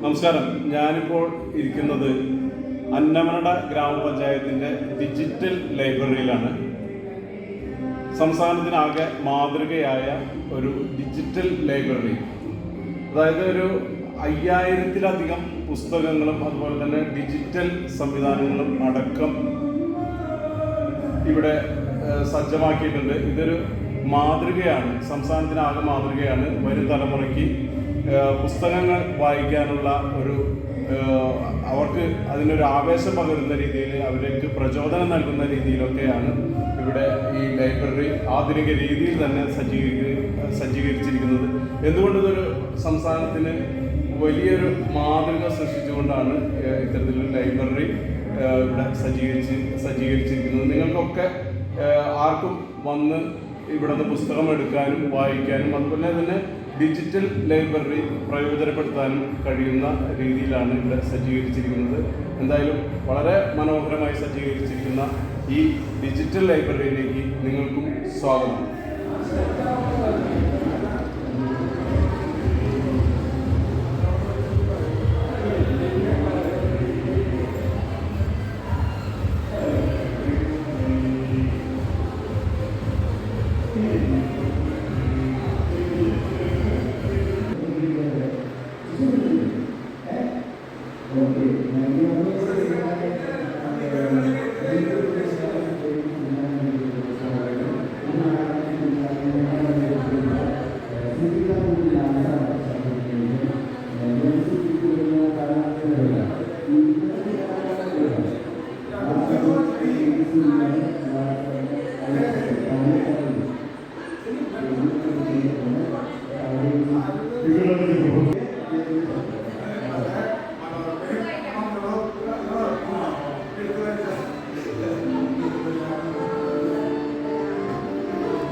നമസ്കാരം. ഞാനിപ്പോൾ ഇരിക്കുന്നത് അന്നമനട ഗ്രാമപഞ്ചായത്തിന്റെ ഡിജിറ്റൽ ലൈബ്രറിയിലാണ് സംസ്ഥാനത്തിനാകെ മാതൃകയായ ഒരു ഡിജിറ്റൽ ലൈബ്രറി അതായത് ഒരു അയ്യായിരത്തിലധികം പുസ്തകങ്ങളും അതുപോലെ തന്നെ ഡിജിറ്റൽ സംവിധാനങ്ങളും അടക്കം ഇവിടെ സജ്ജമാക്കിയിട്ടുണ്ട്. ഇതൊരു മാതൃകയാണ്. സംസ്ഥാനത്തിനാകെ മാതൃകയാണ്. വരും തലമുറയ്ക്ക് പുസ്തകങ്ങൾ വായിക്കാനുള്ള ഒരു അവർക്ക് അതിനൊരു ആവേശം പകരുന്ന രീതിയിൽ അവർക്ക് പ്രചോദനം നൽകുന്ന രീതിയിലൊക്കെയാണ് ഇവിടെ ഈ ലൈബ്രറി ആധുനിക രീതിയിൽ തന്നെ സജ്ജീകരി സജ്ജീകരിച്ചിരിക്കുന്നത്. എന്തുകൊണ്ട് ഇതൊരു സംസ്ഥാനത്തിന് വലിയൊരു മാതൃക സൃഷ്ടിച്ചുകൊണ്ടാണ് ഇത്തരത്തിലൊരു ലൈബ്രറി ഇവിടെ സജ്ജീകരിച്ച് സജ്ജീകരിച്ചിരിക്കുന്നത്? നിങ്ങൾക്കൊക്കെ ആർക്കും വന്ന് ഇവിടുന്ന് പുസ്തകം എടുക്കാനും വായിക്കാനും അതുപോലെ തന്നെ ഡിജിറ്റൽ ലൈബ്രറി പ്രയോജനപ്പെടുത്താനും കഴിയുന്ന രീതിയിലാണ് ഇവിടെ സജ്ജീകരിച്ചിരിക്കുന്നത്. എന്തായാലും വളരെ മനോഹരമായി സജ്ജീകരിച്ചിരിക്കുന്ന ഈ ഡിജിറ്റൽ ലൈബ്രറിയിലേക്ക് നിങ്ങൾക്കും സ്വാഗതം.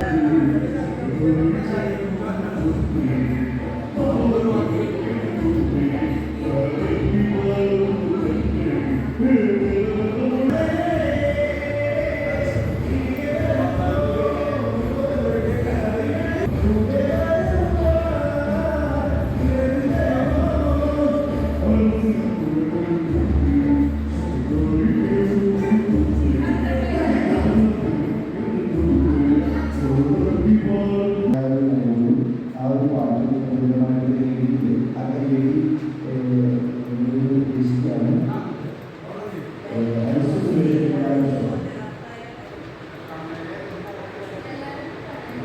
Thank you.